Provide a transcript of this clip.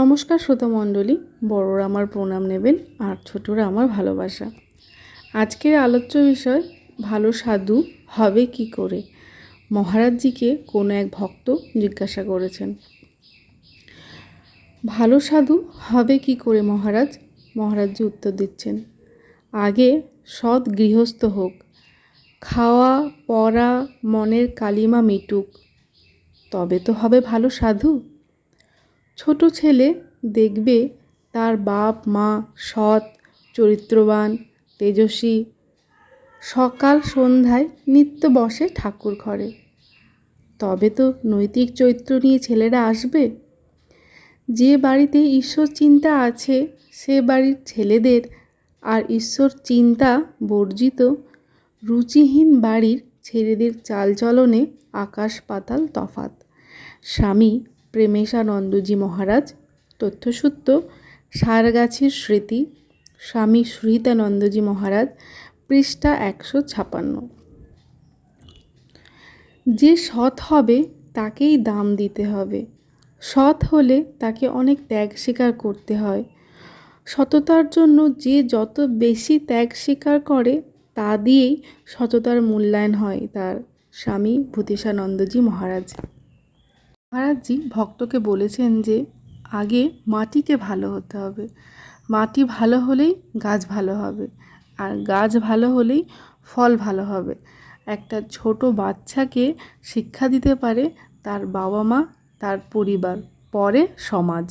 নমস্কার শ্রোতা মণ্ডলী, বড়রা আমার প্রণাম নেবেন আর ছোটরা আমার ভালোবাসা। আজকের আলোচ্য বিষয়, ভালো সাধু হবে কি করে? মহারাজজিকে কোনো এক ভক্ত জিজ্ঞাসা করেছেন। ভালো সাধু হবে কি করে মহারাজ? মহারাজজি উত্তর দিচ্ছেন, আগে সৎ গৃহস্থ হোক, খাওয়া, পড়া, মনের কালিমা মিটুক, তবে তো হবে ভালো সাধু। ছোট ছেলে দেখবে তার বাপ, মা সৎ, চরিত্রবান, তেজস্বী। সকাল সন্ধ্যায় নিত্য বসে ঠাকুর ঘরে। তবে তো নৈতিক চরিত্র নিয়ে ছেলেরা আসবে? যে বাড়িতে ঈশ্বর চিন্তা আছে, সে বাড়ির ছেলেদের আর ঈশ্বর চিন্তা বর্জিত রুচিহীন বাড়ির ছেলেদের চালচলনে আকাশ পাতাল তফাত স্বামী প্রেমেশানন্দজি মহারাজ, তথ্যসূত্র, সারগাছির স্মৃতি, স্বামী সুহিতানন্দজি মহারাজ, পৃষ্ঠা একশো ছাপান্ন। যে সৎ হবে তাকেই দাম দিতে হবে। সৎ হলে তাকে অনেক ত্যাগ স্বীকার করতে হয়। সততার জন্য যে যত বেশি ত্যাগ স্বীকার করে, তা দিয়েই সততার মূল্যায়ন হয় তার স্বামী ভূতেশানন্দজি মহারাজ। মহারাজজি ভক্তকে বলেছেন যে, আগে মাটিকে ভালো হতে হবে। মাটি ভালো হলেই গাছ ভালো হবে আর গাছ ভালো হলেই ফল ভালো হবে। একটা ছোট বাচ্চাকে শিক্ষা দিতে পারে তার বাবা মা, তার পরিবার, পরে সমাজ।